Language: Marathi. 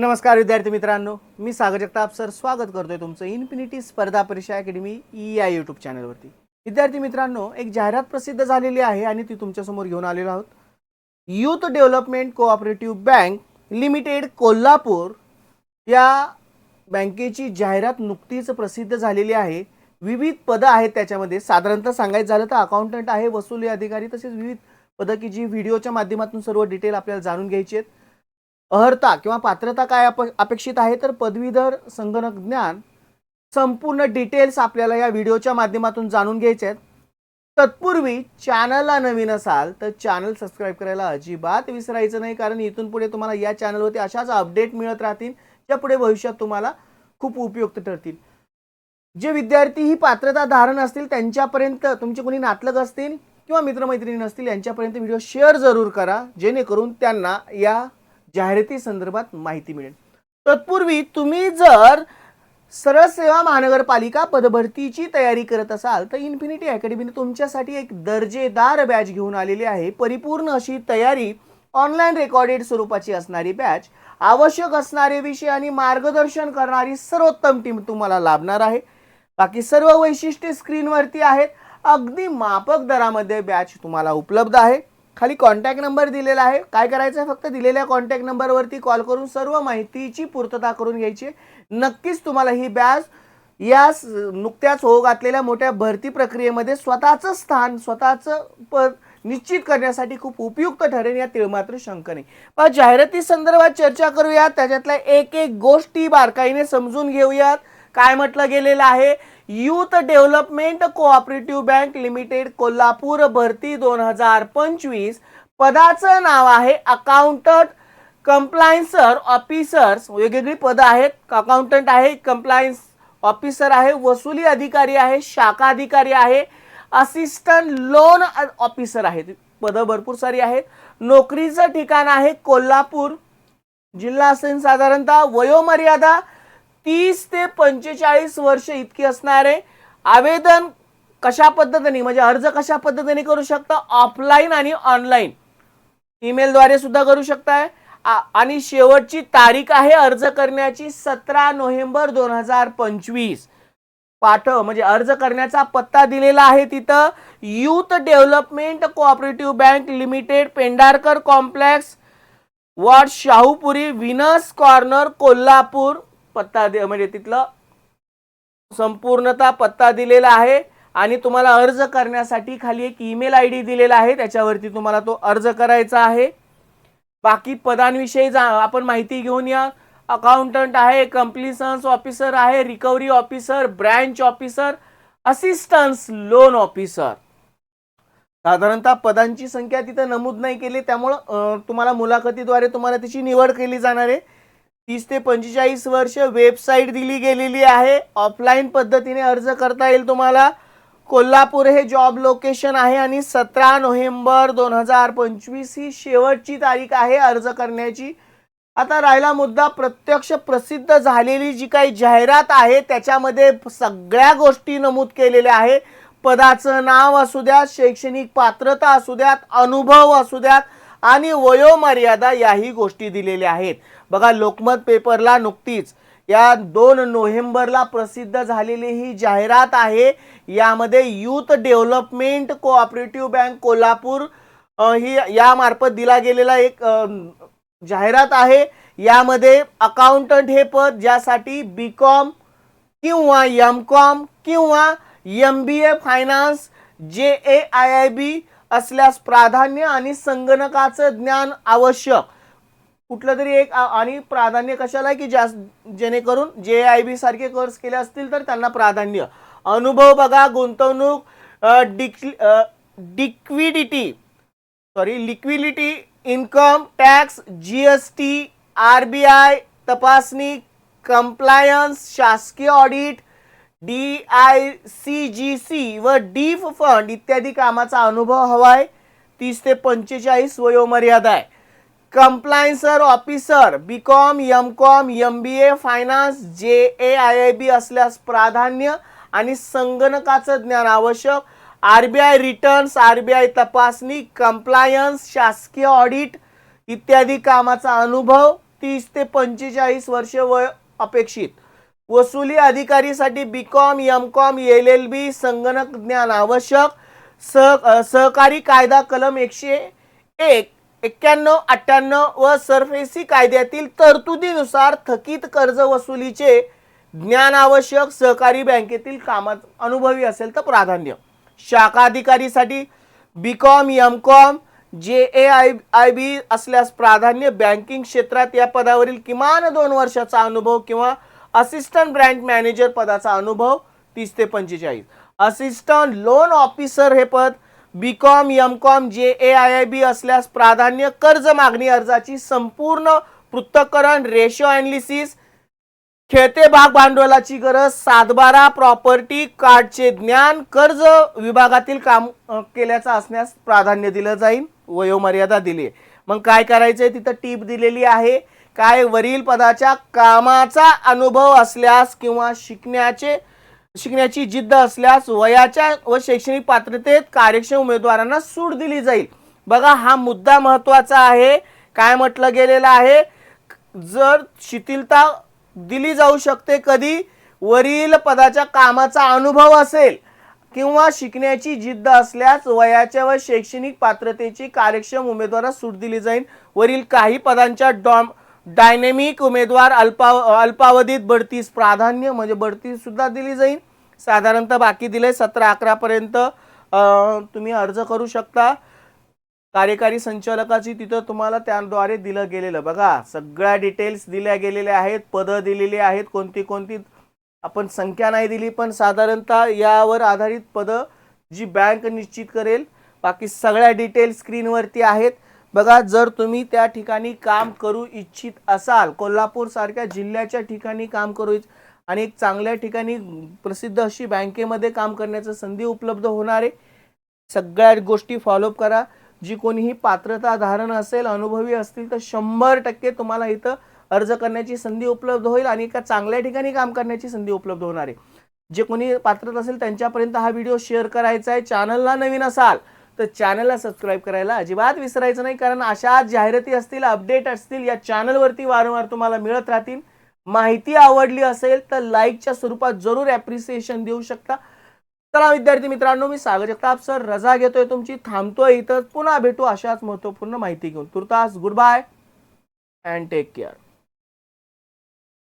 नमस्कार विद्यार्थी मित्रांनो. मी सागर जगताप सर. स्वागत करतोय तुमचं इन्फिनिटी स्पर्धा परीक्षा अकॅडमी ई या यूट्यूब चॅनलवरती विद्यार्थी मित्रांनो एक जाहिरात प्रसिद्ध झालेली आहे आणि ती तुमच्यासमोर घेऊन आलेलो आहोत. Youth development cooperative bank limited Kolhapur. या बँकेची जाहिरात नुकतीच प्रसिद्ध झालेली आहे. विविध पदं आहेत त्याच्यामध्ये. साधारणतः सांगायचं झालं तर अकाउंटंट आहे वसुली अधिकारी तसेच विविध पदं की जी व्हिडिओच्या माध्यमातून सर्व डिटेल आपल्याला जाणून घ्यायची आहेत. अर्हता किंवा पात्रता काय अप अपेक्षित आहे? तर पदवीधर संगणक ज्ञान संपूर्ण डिटेल्स आपल्याला या व्हिडिओच्या माध्यमातून जाणून घ्यायचे आहेत. तत्पूर्वी चॅनलला नवीन असाल तर चॅनल सबस्क्राईब करायला अजिबात विसरायचं नाही कारण इथून पुढे तुम्हाला या चॅनलवरती अशाच अपडेट मिळत राहतील ज्या पुढे भविष्यात तुम्हाला खूप उपयुक्त ठरतील. जे विद्यार्थी ही पात्रता धारण असतील त्यांच्यापर्यंत तुमचे कोणी नातलग असतील किंवा मित्रमैत्रिणी नसतील यांच्यापर्यंत व्हिडिओ शेअर जरूर करा जेणेकरून त्यांना या जाहिराती संदर्भात माहिती मिळेल. तत्पूर्वी तुम्ही जर सरळ सेवा महानगरपालिका पदभरतीची तयारी करत असाल तर इन्फिनिटी अकॅडमीने तुमच्यासाठी एक दर्जेदार बॅच घेऊन आलेली आहे. परिपूर्ण अशी तयारी ऑनलाईन रेकॉर्डेड स्वरूपाची असणारी बॅच आवश्यक असणारे विषय आणि मार्गदर्शन करणारी सर्वोत्तम टीम तुम्हाला लाभणार आहे. बाकी सर्व वैशिष्ट्ये स्क्रीनवरती आहेत. अगदी मापक दरामध्ये बॅच तुम्हाला उपलब्ध आहे. खाली कॉन्टॅक्ट नंबर दिलेला आहे. काय करायचं आहे फक्त दिलेल्या कॉन्टॅक्ट नंबरवरती कॉल करून सर्व माहितीची पूर्तता करून घ्यायची नक्कीच तुम्हाला ही बॅच या नुकत्याच हो घातलेल्या मोठ्या भरती प्रक्रियेमध्ये स्वतःचं स्थान स्वतःचं पद निश्चित करण्यासाठी खूप उपयुक्त ठरेल या तिळमात्र शंका नाही पण जाहिराती संदर्भात चर्चा करूयात. त्याच्यातल्या एक एक गोष्टी बारकाईने समजून घेऊयात. काय म्हटलं गेलेलं आहे? Youth development cooperative bank limited Kolhapur भरती दोन हजार पंचवीस. पदाचं नाव आहे अकाउंटंट कंप्लायन्सर ऑफिसर्स वेगवेगळी पदं आहेत. अकाउंटंट आहे कंप्लायन्स ऑफिसर आहे वसुली अधिकारी आहे शाखा अधिकारी आहे असिस्टंट लोन ऑफिसर आहेत. पदं भरपूर सारी आहेत. नोकरीचं ठिकाण आहे कोल्हापूर. जिल्हा असेल साधारणतः वयोमर्यादा तीस ते पंचेचाळीस वर्ष इतकी असणार आहे आवेदन कशा पद्धतीने म्हणजे अर्ज कशा पद्धतीने करू शकता? ऑफलाईन आणि ऑनलाईन ईमेलद्वारे सुद्धा करू शकताय. आ- आणि शेवटची तारीख आहे अर्ज करण्याची सतरा नोव्हेंबर दोन हजार पंचवीस. पाठव म्हणजे अर्ज करण्याचा पत्ता दिलेला आहे तिथं. Youth development cooperative bank limited Pendharkar complex ward Shahupuri Venus corner Kolhapur. पत्ता दे म्हणजे तिथलं संपूर्णतः पत्ता दिलेला आहे आणि तुम्हाला अर्ज करण्यासाठी खाली एक ईमेल आय डी दिलेला आहे त्याच्यावरती तुम्हाला तो अर्ज करायचा आहे. बाकी पदांविषयी जा आपण माहिती घेऊन या. अकाउंटंट आहे कम्प्लिसन्स ऑफिसर आहे recovery officer branch officer assistance loan officer साधारणतः पदांची संख्या तिथं नमूद नाही केली त्यामुळं तुम्हाला मुलाखतीद्वारे तुम्हाला त्याची निवड केली जाणार आहे. तीस ते पंचेचाळीस वर्ष वेबसाईट दिली गेलेली आहे. ऑफलाईन पद्धतीने अर्ज करता येईल तुम्हाला. कोल्हापूर हे जॉब लोकेशन आहे आणि सतरा नोव्हेंबर दोन हजार पंचवीस ही शेवटची तारीख आहे अर्ज करण्याची. आता राहिला मुद्दा प्रत्यक्ष प्रसिद्ध झालेली जी काही जाहिरात आहे त्याच्यामध्ये सगळ्या गोष्टी नमूद केलेल्या आहे. पदाचं नाव असू द्यात शैक्षणिक पात्रता असू द्यात अनुभव असू द्यात आणि वयोमर्यादा याही गोष्टी दिलेल्या आहेत. बघा लोकमत पेपरला नुकतीच या दोन नोव्हेंबरला प्रसिद्ध झालेली ही जाहिरात आहे. यामध्ये youth development cooperative bank Kolhapur ही यामार्फत दिला गेलेला एक जाहिरात आहे. यामध्ये अकाउंटंट हे पद ज्यासाठी बी कॉम किंवा एम कॉम किंवा M B A finance J A I I बी असल्यास प्राधान्य आणि संगणकाचं ज्ञान आवश्यक. कुठलं तरी एक आणि प्राधान्य कशाला आहे की जास्त जेणेकरून जे आय बी सारखे कोर्स केले असतील तर त्यांना प्राधान्य. अनुभव बघा गुंतवणूक डिक डिक्विडिटी sorry liquidity income tax G S T R B I तपासणी कम्प्लायन्स शासकीय audit D I C G C व डीफ फंड इत्यादी कामाचा अनुभव हवाय. तीस ते पंचेचाळीस वयोमर्यादा आहे. Compliance officer B Com M Com M B A finance J A I I बी असल्यास प्राधान्य आणि संगणकाचं ज्ञान आवश्यक. R B I returns R B I तपासणी कम्प्लायन्स शासकीय ऑडिट इत्यादी कामाचा अनुभव तीस ते पंचेचाळीस वर्ष वय अपेक्षित. वसुली अधिकारीसाठी B Com M Com L L B संगणक ज्ञान आवश्यक सह सहकारी कायदा कलम एकशे एक एक्क्याण्णव अठ्ठ्याण्णव व सरफेसी कायद्यातील तरतुदीनुसार थकीत कर्ज वसुलीचे ज्ञान आवश्यक सहकारी बँकेतील कामात अनुभवी असेल तर प्राधान्य. शाखा अधिकारीसाठी B Com M Com J A I I बी असल्यास प्राधान्य बँकिंग क्षेत्रात या पदावरील किमान दोन वर्षाचा अनुभव किंवा असिस्टंट ब्रँच मॅनेजर पदाचा अनुभव तीस ते पंचेचाळीस. असिस्टंट लोन ऑफिसर हे पद बी com M com J A I I बी असल्यास प्राधान्य कर्ज मागणी अर्जाची संपूर्ण पृथ्थकरण रेशो अनालिसिस खेळते भाग भांडवलाची गरज सातबारा प्रॉपर्टी कार्डचे ज्ञान कर्ज विभागातील काम केल्याचं असण्यास प्राधान्य दिलं जाईल वयोमर्यादा दिली आहे. मग काय करायचंय? तिथं टीप दिलेली आहे. काय वरील पदाच्या कामाचा अनुभव असल्यास किंवा शिकण्याचे शिकण्याची जिद्द असल्यास वयाच्या व शैक्षणिक पात्रतेत कार्यक्षम उमेदवारांना सूट दिली जाईल. बघा हा मुद्दा महत्त्वाचा आहे. काय म्हटलं गेलेलं आहे? जर शिथिलता दिली जाऊ शकते कधी वरील पदाच्या कामाचा अनुभव असेल किंवा शिकण्याची जिद्द असल्यास वयाच्या व शैक्षणिक पात्रतेची कार्यक्षम उमेदवारास सूट दिली जाईल. वरील काही पदांच्या डॉम डायनेमिक उमेदवार अल्पा अल्पावधीत बढतीस प्राधान्य म्हणजे बढतीसुद्धा दिली जाईल. साधारणतः बाकी दिले सतरा अकरापर्यंत तुम्ही अर्ज करू शकता. कार्यकारी संचालकाची तिथं तुम्हाला त्याद्वारे दिलं गेलेलं. बघा सगळ्या डिटेल्स दिल्या गेलेल्या आहेत पदं दिलेली आहेत कोणती कोणती आपण संख्या नाही दिली पण साधारणतः यावर आधारित पदं जी बँक निश्चित करेल. बाकी सगळ्या डिटेल्स स्क्रीनवरती आहेत. बघा जर तुम्ही त्या ठिकाणी काम करू इच्छित असाल कोल्हापूर सारख्या जिल्ह्याच्या ठिकाणी काम करू इच्छ आणि एक चांगल्या ठिकाणी प्रसिद्ध अशी बँकेमध्ये काम करण्याचं संधी उपलब्ध होणार आहे सगळ्या गोष्टी फॉलोअप करा. जी कोणीही पात्रता धारण असेल अनुभवी असतील तर शंभर टक्के तुम्हाला इथं अर्ज करण्याची संधी उपलब्ध होईल आणि एका चांगल्या ठिकाणी काम करण्याची संधी उपलब्ध होणार आहे. जे कोणी पात्रता असेल त्यांच्यापर्यंत हा व्हिडिओ शेअर करायचा आहे. चॅनलला नवीन असाल तर चॅनलला सबस्क्राईब करायला अजिबात विसरायचं नाही कारण अशा जाहिराती असतील अपडेट असतील या चॅनलवरती वारंवार तुम्हाला मिळत राहतील. माहिती आवडली असेल तर लाईकच्या स्वरूपात जरूर ॲप्रिसिएशन देऊ शकता. चला विद्यार्थी मित्रांनो मी सागर जगताप सर रजा घेतोय तुमची. थांबतोय इथं. पुन्हा भेटू अशाच महत्त्वपूर्ण माहिती घेऊन. तुर्तास good bye and take care